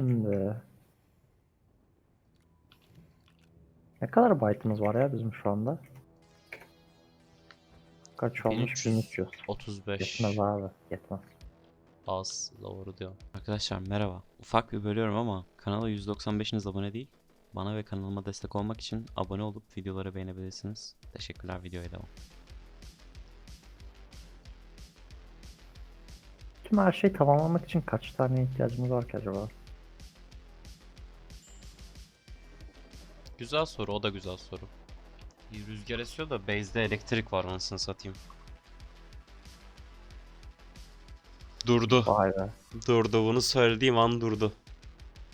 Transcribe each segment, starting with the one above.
Şimdi ne kadar byte'ımız var ya bizim şu anda? Kaç olmuş? 1300. 35 Yetmez abi. Yetmez. az doğru diyor. Arkadaşlar merhaba. Ufak bir bölüyorum ama kanala 195'iniz abone değil. Bana ve kanalıma destek olmak için abone olup videoları beğenebilirsiniz. Teşekkürler videoya devam. Tüm her şeyi tamamlamak için kaç tane ihtiyacımız var ki acaba? Güzel soru o da güzel soru. Bir Rüzgar esiyor da base'de elektrik var anasını satayım. Durdu. Vay be. Durdu. Bunu söylediğim an durdu.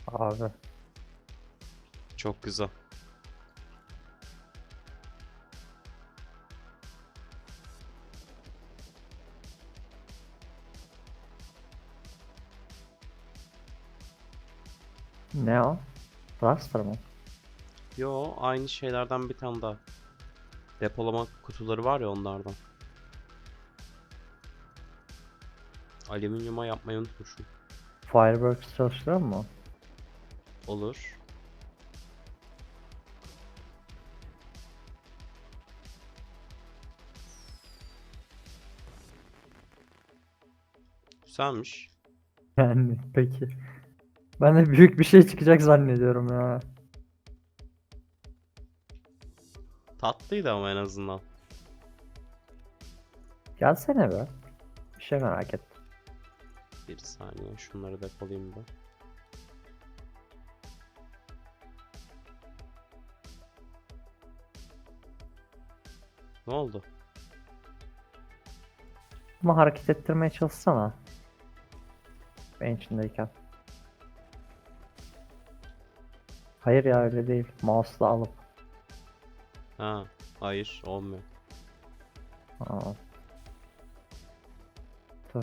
Abi. Çok güzel. Ne o? Raster mı? Yo aynı şeylerden bir tane daha. Depolama kutuları var ya onlardan. Alüminyuma yapmayı unutmuşum. Fireworks çalıştırıyor mu? Olur. Güzelmiş. Yani peki. Ben de büyük bir şey çıkacak zannediyorum ya. Tatlıydı ama en azından. Gelsene be. Bir şey merak ettim. Bir saniye şunları depolayayım da. Ne oldu? Bunu hareket ettirmeye çalışsana. Ben içindeyken. Hayır ya öyle değil. Mouse'la alıp. Ha, hayır olmuyor. Aa. Tüh.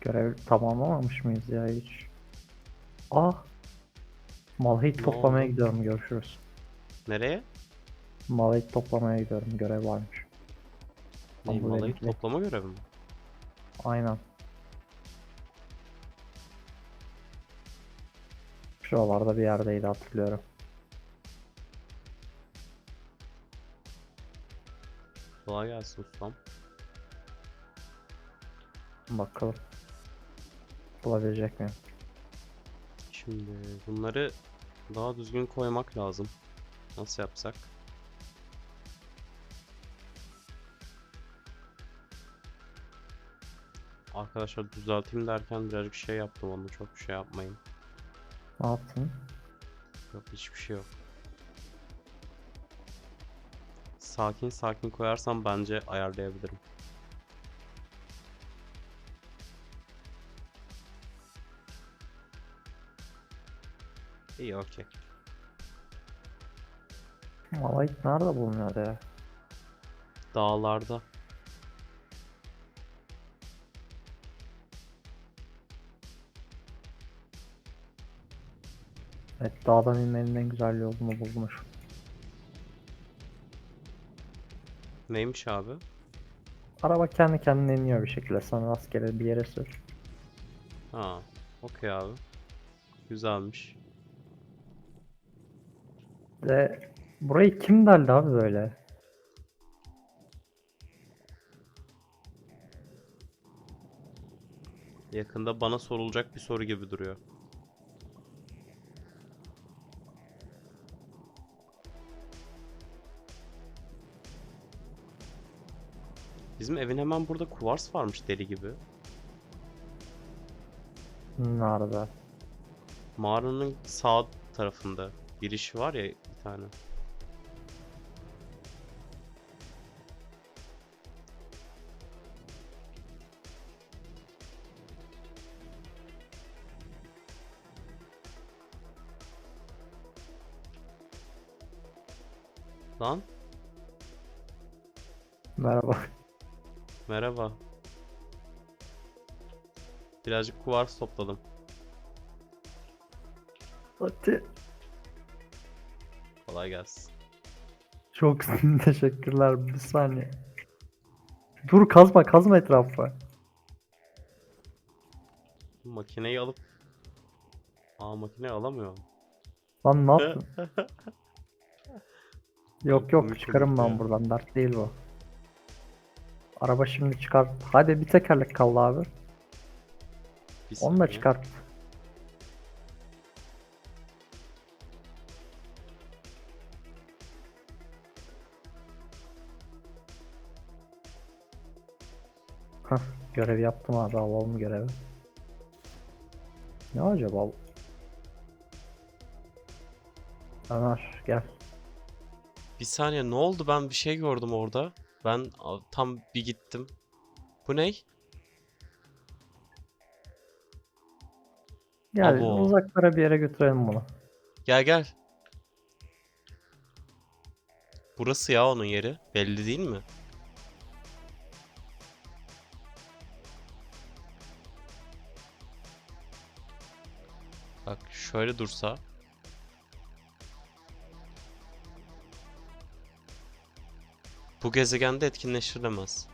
Görev tamamlamamış mıyız ya hiç? Ah! Malhit Ne toplamaya gidiyorum görüşürüz. Nereye? Malhit toplamaya gidiyorum görev varmış. Benimki. toplama görevi mi? Aynen. Şuralarda bir yerdeydi hatırlıyorum. Kolay gelsin ustam. Bakalım. Bulabilecek miyim? Şimdi bunları daha düzgün koymak lazım. Nasıl yapsak? Arkadaşlar düzelteyim derken birazcık şey yaptım onu çok bir şey yapmayın. Ne yaptın? Yok hiçbir şey yok. Sakin sakin koyarsam bence ayarlayabilirim. İyi okey. Malahit nerede bulunuyor ya? Dağlarda. Evet dağdan inmenin en güzel yolunu bulmuş. Neymiş abi? Araba kendi kendine iniyor bir şekilde. Sana rastgele bir yere sür. Ha, okey abi. Güzelmiş. Ve burayı kim deldi abi böyle? Yakında bana sorulacak bir soru gibi duruyor. Bizim evin hemen burada kuvars varmış deli gibi. Nerede? Mağaranın sağ tarafında girişi var ya bir tane. Lan Merhaba. Merhaba. Birazcık kuvars topladım. Hadi. Kolay gelsin. Çok teşekkürler. Bir saniye. Dur kazma kazma etrafı. Makineyi alıp... Aa makineyi alamıyorum. Lan ne yaptın? yok yok çıkarım ben buradan dert değil bu. Araba şimdi çıkar. Hadi bir tekerlek kaldı abi. Bir Onu da saniye. çıkart. Hah, görev yaptım abi alalım görevi. Ne acaba? Ömer gel. Bir saniye ne oldu ben bir şey gördüm orada. Ben tam bir gittim. Bu ne? Gel Abo. uzaklara bir yere götürelim bunu. Gel gel. Burası ya onun yeri. Belli değil mi? Bak şöyle dursa. Bu gezegende etkinleştirilemez.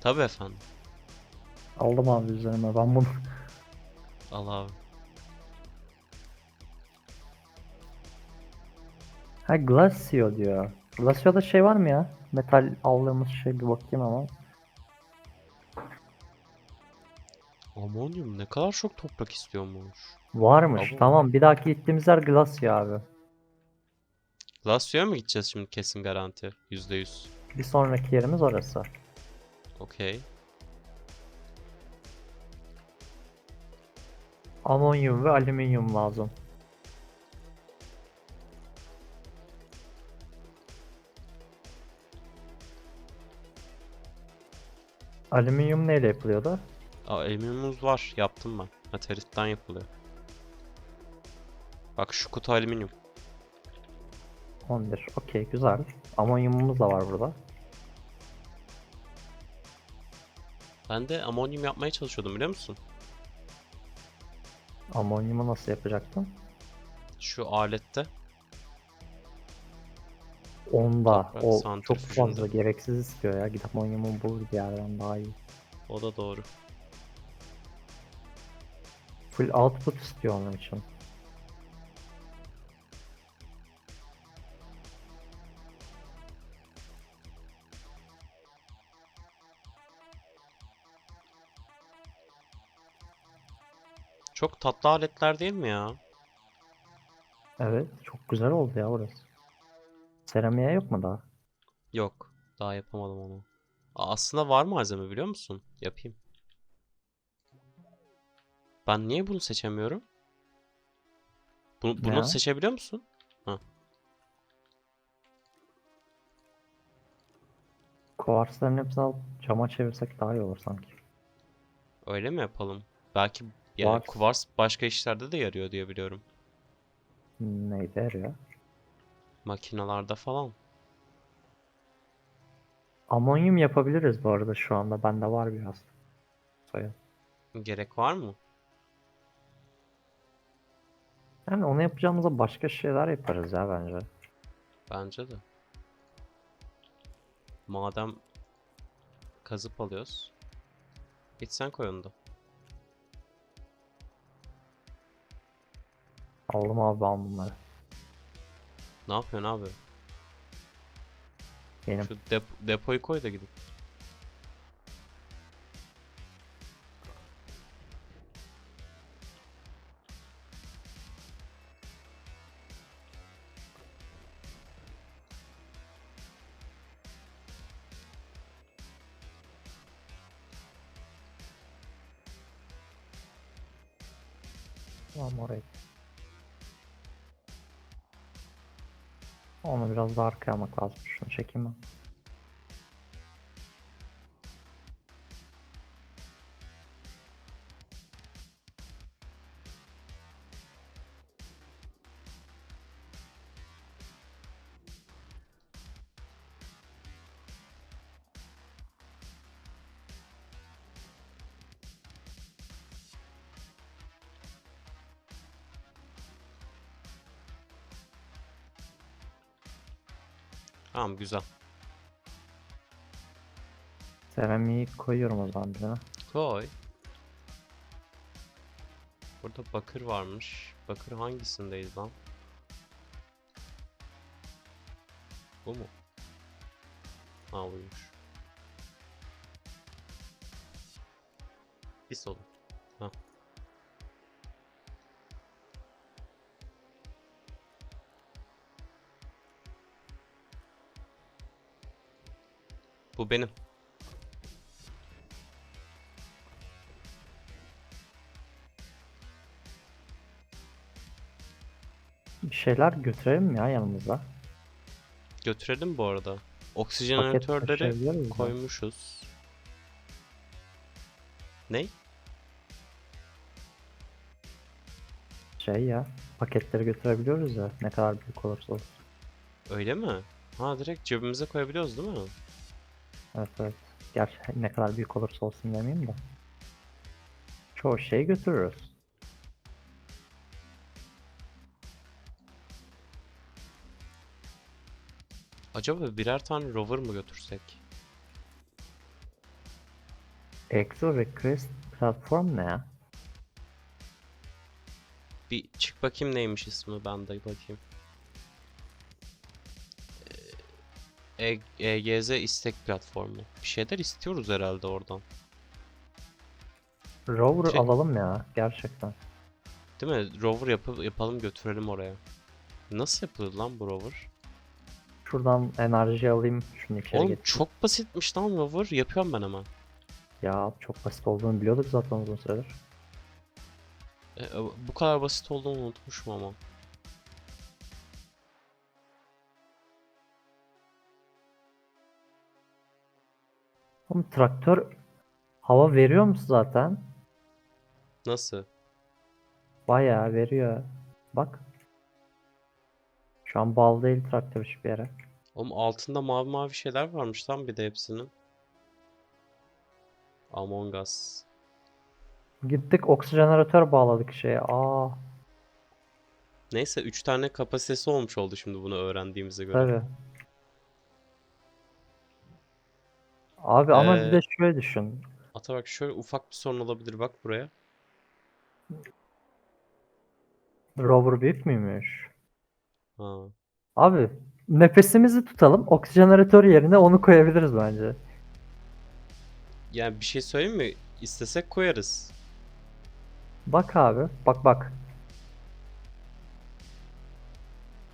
Tabii efendim. Aldım abi üzerime ben bunu. Al abi. Ha Glacio diyor. Glacio'da şey var mı ya? Metal aldığımız şey bir bakayım ama. Amonyum ne kadar çok toprak istiyormuş. Varmış. Abo. Tamam bir dahaki gittiğimiz yer Glacio abi. Lazio'ya mı gideceğiz şimdi kesin garanti? %100. Bir sonraki yerimiz orası. Okey. Amonyum ve alüminyum lazım. Alüminyum neyle yapılıyordu? Aa, alüminyumumuz var. Yaptım ben. Meteoritten yapılıyor. Bak şu kutu alüminyum. 11. Okey güzel. Amonyumumuz da var burada. Ben de amonyum yapmaya çalışıyordum biliyor musun? Amonyumu nasıl yapacaktın? Şu alette. Onda. Toprak O çok santrifüjünde. fazla gereksiz istiyor ya. Gidip amonyumu bulur bir yerden daha iyi. O da doğru. Full output istiyor onun için. Çok tatlı aletler değil mi ya? Evet, çok güzel oldu ya orası. Seramiğe yok mu daha? Yok. Daha yapamadım onu. Aa, aslında var malzeme biliyor musun? Yapayım. Ben niye bunu seçemiyorum? Bunu, bunu Ya. seçebiliyor musun? Kuvarsların hepsini alıp cama çevirsek daha iyi olur sanki. Öyle mi yapalım? Belki yani Var. kuvars başka işlerde de yarıyor diye biliyorum. Neydi yarıyor? Makinalarda falan. Amonyum yapabiliriz bu arada şu anda. Bende var biraz. Soya. Gerek var mı? Yani onu yapacağımızda başka şeyler yaparız ya bence. Bence de. Madem kazıp alıyoruz. Git sen koy onu da. Aldım abi ben bunları. Ne yapıyorsun abi? Benim. Şu dep- depoyu koy da gidip. Biraz daha arkaya almak lazım. Şunu çekeyim ben. Tamam güzel. Seramiği koyuyorum o zaman birine. Koy. Burada bakır varmış. Bakır hangisindeyiz lan? Bu mu? Ha buymuş. Bir solun. Ha. Bu benim. Bir şeyler götürelim mi ya yanımıza? Götürelim bu arada. Oksijenatörleri koymuşuz. Ney? Şey ya. Paketleri götürebiliyoruz ya. Ne kadar büyük olursa olsun. Öyle mi? Ha direkt cebimize koyabiliyoruz değil mi? Evet evet. Gerçi ne kadar büyük olursa olsun demeyeyim de. Çoğu şeyi götürürüz. Acaba birer tane rover mı götürsek? Exo Request platform ne ya? Bir çık bakayım neymiş ismi ben de bakayım. E- EGZ istek platformu. Bir şeyler istiyoruz herhalde oradan. Rover Şey- alalım ya gerçekten. Değil mi? Rover yapıp yapalım götürelim oraya. Nasıl yapılır lan bu rover? Şuradan enerji alayım şunu içeri Oğlum getir. çok basitmiş lan rover. Yapıyorum ben hemen. Ya çok basit olduğunu biliyorduk zaten uzun süredir. E, e, bu kadar basit olduğunu unutmuşum ama. Oğlum traktör hava veriyor mu zaten? Nasıl? Bayağı veriyor. Bak. Şu an bal değil traktör hiçbir yere. Oğlum altında mavi mavi şeyler varmış lan bir de hepsinin. Among Us. Gittik oksijeneratör bağladık şeye. Aa Neyse 3 tane kapasitesi olmuş oldu şimdi bunu öğrendiğimize göre. tabii. Abi ama bir Ee, de şöyle düşün. Ata bak şöyle ufak bir sorun olabilir bak buraya. Rover büyük müymüş? Ha. Abi nefesimizi tutalım. Oksijeneratör yerine onu koyabiliriz bence. Yani bir şey söyleyeyim mi? İstesek koyarız. Bak abi. Bak bak.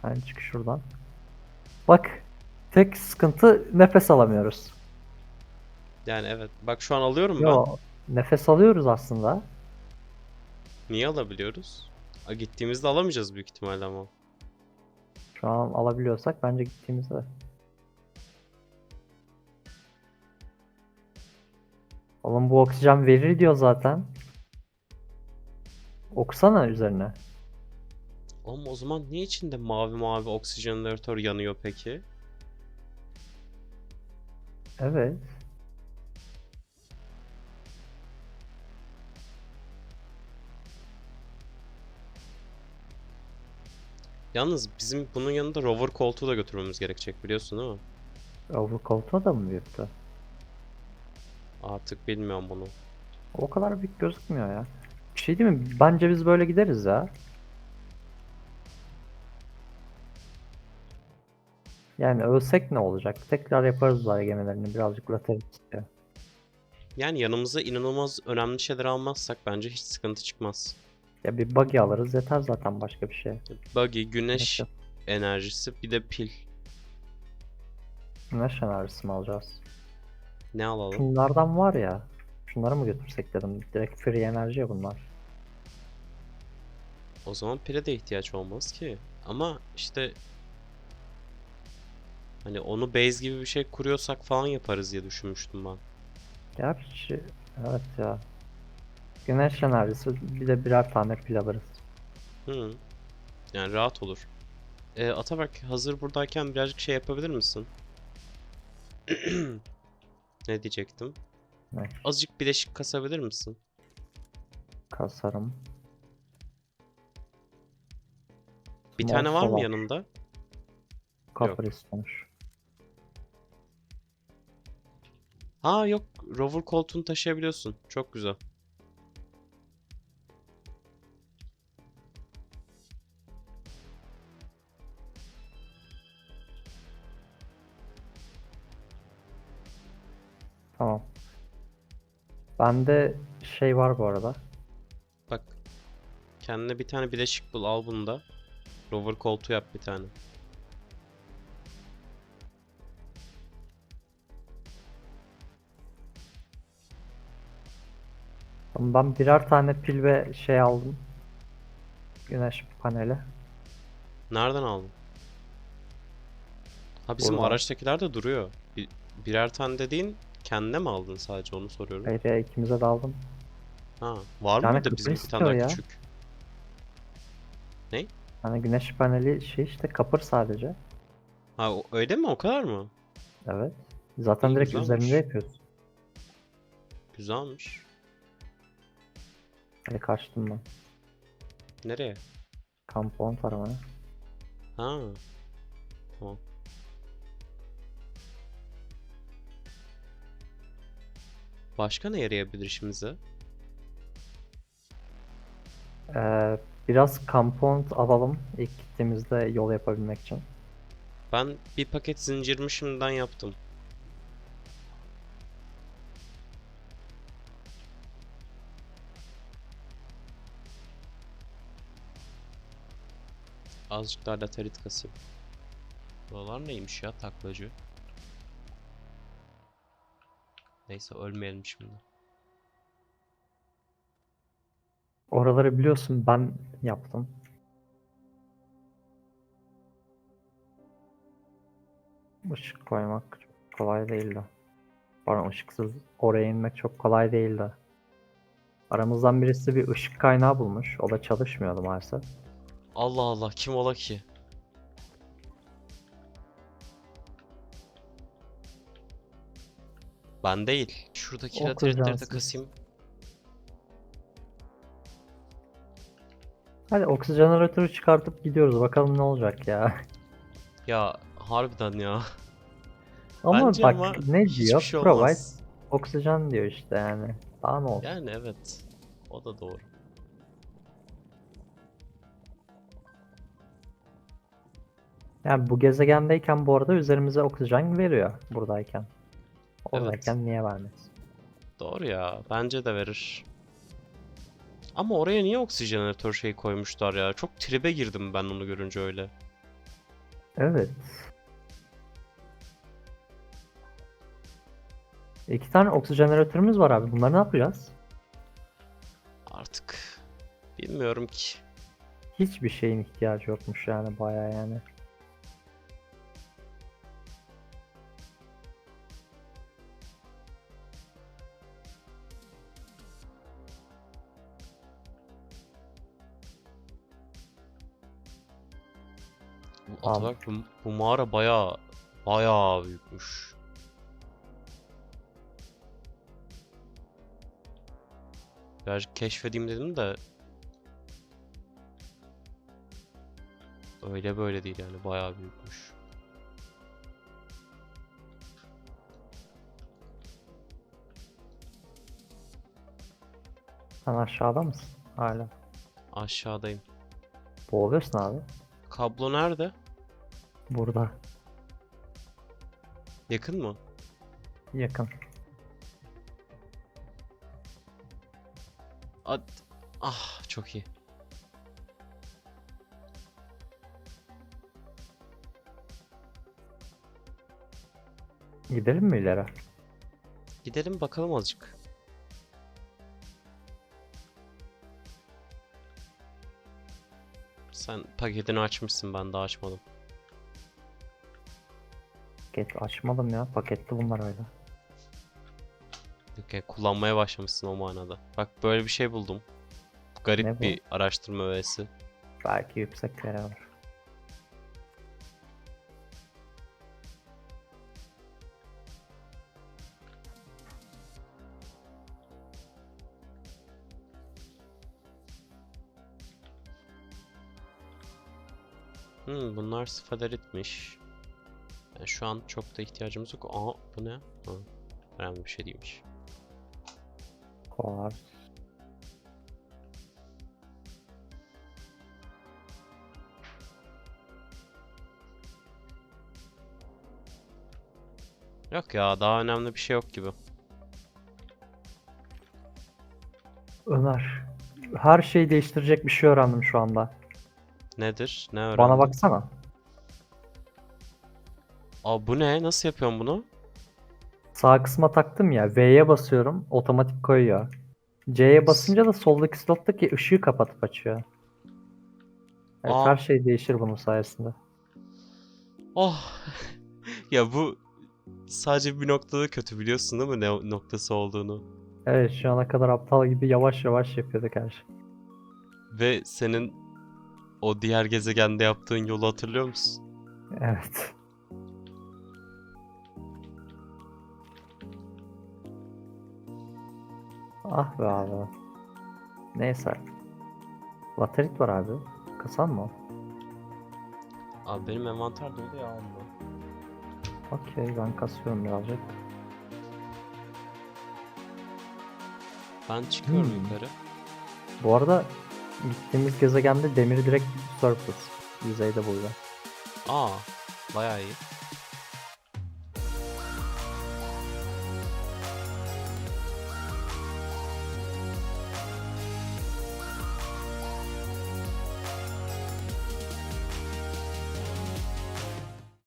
Hani çık şuradan. Bak. Tek sıkıntı nefes alamıyoruz. Yani evet. Bak şu an alıyorum ben. Yo, nefes alıyoruz aslında. Niye alabiliyoruz? A, gittiğimizde alamayacağız büyük ihtimalle ama. Şu an alabiliyorsak bence gittiğimizde. Oğlum bu oksijen verir diyor zaten. Okusana üzerine. Oğlum o zaman niye içinde mavi mavi oksijenatör yanıyor peki? Evet. Yalnız bizim bunun yanında rover koltuğu da götürmemiz gerekecek biliyorsun değil mi? Over koltuğu da mı büyüktü? Artık bilmiyorum bunu. O kadar büyük gözükmüyor ya. Bir şey değil mi? Bence biz böyle gideriz ya. Yani ölsek ne olacak? Tekrar yaparız uzay gemilerini birazcık laterit istiyor. Yani yanımıza inanılmaz önemli şeyler almazsak bence hiç sıkıntı çıkmaz. Ya bir buggy alırız yeter zaten başka bir şey. Buggy, güneş Gerek enerjisi bir de pil. Güneş enerjisi mi alacağız? Ne alalım? Şunlardan var ya. Şunları mı götürsek dedim. Direkt free enerji ya bunlar. O zaman pile de ihtiyaç olmaz ki. Ama işte hani onu base gibi bir şey kuruyorsak falan yaparız diye düşünmüştüm ben. Gerçi evet ya. Güneş enerjisi bir de birer tane pil alırız. Hı. Yani rahat olur. Ee, Ataberk hazır buradayken birazcık şey yapabilir misin? Ne diyecektim? Ne? Azıcık bileşik kasabilir misin? Kasarım. Bir Small tane var mı yanında? Copper istemiş. Ha yok rover koltuğunu taşıyabiliyorsun. Çok güzel. Bende şey var bu arada. Bak. Kendine bir tane bileşik bul al bunu da. Rover koltuğu yap bir tane. Ben birer tane pil ve şey aldım. Güneş paneli. Nereden aldın? Ha bizim Buradan. araçtakiler de duruyor. Bir, birer tane dediğin kendine mi aldın sadece onu soruyorum. Hayır ya ikimize de aldım. Ha, var Yani mıydı bizim bir tane daha istiyor ya. küçük? Hani güneş paneli şey işte kapır sadece. Ha o- öyle mi o kadar mı? Evet. Zaten İyi, direkt güzelmiş. üzerinde yapıyoruz. Güzelmiş. Hadi kaçtım ben. Nereye? Kampon taramaya. Ha. Tamam. Başka ne yarayabilir işimize? Ee, biraz compound alalım ilk gittiğimizde yol yapabilmek için. Ben bir paket zincirimi şimdiden yaptım. Azıcık daha laterit kasayım. Buralar neymiş ya taklacı? Neyse ölmeyelim şimdi. Oraları biliyorsun ben yaptım. Işık koymak çok kolay değildi. Pardon ışıksız oraya inmek çok kolay değildi. Aramızdan birisi bir ışık kaynağı bulmuş. O da çalışmıyordu maalesef. Allah Allah kim ola ki? Ben değil. Şuradaki O lateritleri de kızcansız. kasayım. Hadi oksijeneratörü çıkartıp gidiyoruz. Bakalım ne olacak ya. Ya harbiden ya. Ama Bence bak ama ne hiçbir diyor? şey Provide olmaz. oksijen diyor işte yani. Daha ne olsun? Yani evet. O da doğru. Yani bu gezegendeyken bu arada üzerimize oksijen veriyor buradayken. Evet. Oradayken niye vermez? Doğru ya. Bence de verir. Ama oraya niye oksijenatör şey koymuşlar ya? Çok tribe girdim ben onu görünce öyle. Evet. İki tane oksijeneratörümüz var abi. Bunları ne yapacağız? Artık bilmiyorum ki. Hiçbir şeyin ihtiyacı yokmuş yani bayağı yani. Bu Atabak bu, bu mağara bayağı bayağı büyükmüş. Birazcık keşfedeyim dedim de öyle böyle değil yani bayağı büyükmüş. Sen aşağıda mısın? Hala. Aşağıdayım. Boğuluyorsun abi. Kablo nerede? Burada. Yakın mı? Yakın. Ad ah çok iyi. Gidelim mi ileri? Gidelim bakalım azıcık. Sen paketini açmışsın ben daha açmadım. Paket açmadım ya. Paketli bunlar öyle. Okay, kullanmaya başlamışsın o manada. Bak böyle bir şey buldum. Garip Ne bu? bir araştırma öğesi. Belki yüksek yere var. Hmm, bunlar sfaleritmiş. Şu an çok da ihtiyacımız yok. Aa bu ne? Ha. Önemli bir şey değilmiş. Kolay. Yok ya daha önemli bir şey yok gibi. Ömer. Her şeyi değiştirecek bir şey öğrendim şu anda. Nedir? Ne öğrendin? Bana baksana. Aa bu ne? Nasıl yapıyorsun bunu? Sağ kısma taktım ya. V'ye basıyorum. Otomatik koyuyor. C'ye basınca da soldaki slottaki ışığı kapatıp açıyor. Evet, Aa. her şey değişir bunun sayesinde. Oh. ya bu sadece bir noktada kötü biliyorsun değil mi ne noktası olduğunu? Evet şu ana kadar aptal gibi yavaş yavaş yapıyorduk her şey. Ve senin o diğer gezegende yaptığın yolu hatırlıyor musun? Evet. Ah be abi. Neyse. Laterit var abi. Kasan mı? Abi benim envanter dolu ya amma. Okey ben kasıyorum birazcık. Ben çıkıyorum Hmm. yukarı. Bu arada gittiğimiz gezegende demir direkt surplus. Yüzeyde burada. Aa bayağı iyi.